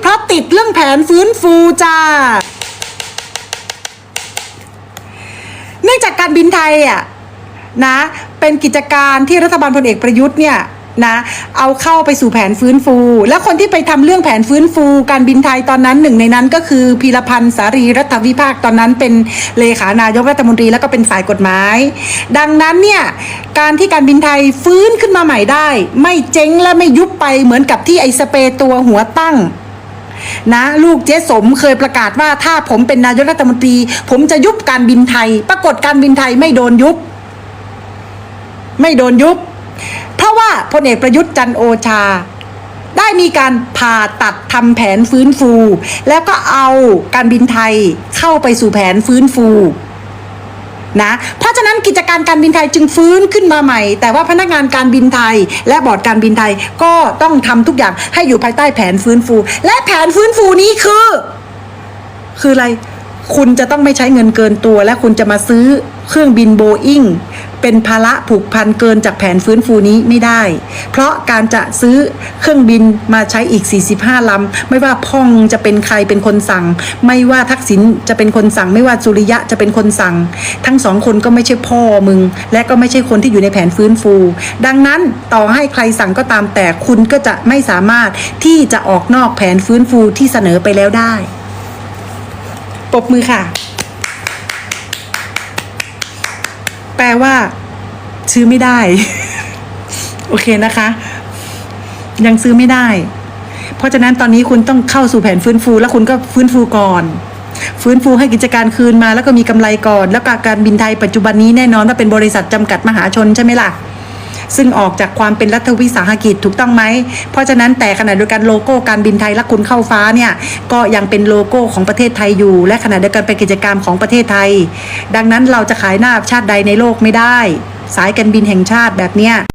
เพราะติดเรื่องแผนฟื้นฟูจ้าเนื่องจากการบินไทยอะนะเป็นกิจการที่รัฐบาลพลเอกประยุทธ์เนี่ยนะเอาเข้าไปสู่แผนฟื้นฟู แล้วคนที่ไปทำเรื่องแผนฟื้นฟู การบินไทยตอนนั้นหนึ่งในนั้นก็คือพีรพันธ์สารีรัฐวิภาคตอนนั้นเป็นเลขานายกรัฐมนตรีแล้วก็เป็นฝ่ายกฎหมาย ดังนั้นเนี่ยการที่การบินไทยฟื้นขึ้นมาใหม่ได้ ไม่เจ๊งและไม่ยุบไปเหมือนกับที่ไอสเปรตัวหัวตั้ง นะลูกเจ๊สมเคยประกาศว่าถ้าผมเป็นนายกรัฐมนตรี ผมจะยุบการบินไทย ปรากฏการบินไทยไม่โดนยุบ ไม่โดนยุบ เพราะว่าพลเอกประยุทธ์จันโอชา ได้มีการผ่าตัดทำแผนฟื้นฟู แล้วก็เอาการบินไทยเข้าไปสู่แผนฟื้นฟู นะ เพราะฉะนั้นกิจการการบินไทยจึงฟื้นขึ้นมาใหม่ แต่ว่าพนักงานการบินไทย และบอร์ดการบินไทยก็ต้องทำทุกอย่างให้อยู่ภายใต้แผนฟื้นฟู และแผนฟื้นฟูนี้คือ คืออะไร คุณจะต้องไม่ใช้เงินเกินตัว และคุณจะมาซื้อเครื่องบินโบอิงเป็นภาระผูกพันเกินจากแผนฟื้นฟูนี้ไม่ได้ เพราะการจะซื้อเครื่องบินมาใช้อีก 45 ลำ ไม่ว่าพ่องจะเป็นใครเป็นคนสั่ง ไม่ว่าทักษิณจะเป็นคนสั่ง ไม่ว่าสุริยะจะเป็นคนสั่ง ทั้งสองคนก็ไม่ใช่พ่อมึง และก็ไม่ใช่คนที่อยู่ในแผนฟื้นฟู ดังนั้นต่อให้ใครสั่งก็ตามแต่คุณก็จะไม่สามารถที่จะออกนอกแผนฟื้นฟูที่เสนอไปแล้วได้ ปรบมือค่ะ แปลว่า ซื้อไม่ได้ โอเคนะคะ ยังซื้อไม่ได้ เพราะฉะนั้นตอนนี้คุณต้องเข้าสู่แผนฟื้นฟู แล้วคุณก็ฟื้นฟูก่อน ฟื้นฟูให้กิจการคืนมา แล้วก็มีกำไรก่อน แล้วก็การบินไทยปัจจุบันนี้แน่นอนว่าเป็นบริษัทจำกัดมหาชนใช่ไหมล่ะ ซึ่งออกจากความเป็นรัฐวิสาหกิจถูกต้องไหม เพราะฉะนั้นแต่ขณะเดียวกันโลโก้การบินไทยและคุณเข้าฟ้าเนี่ยก็ยังเป็นโลโก้ของประเทศไทยอยู่ และขณะเดียวกันเป็นกิจกรรมของประเทศไทย ดังนั้นเราจะขายหน้าชาติใดในโลกไม่ได้ สายการบินแห่งชาติแบบเนี้ย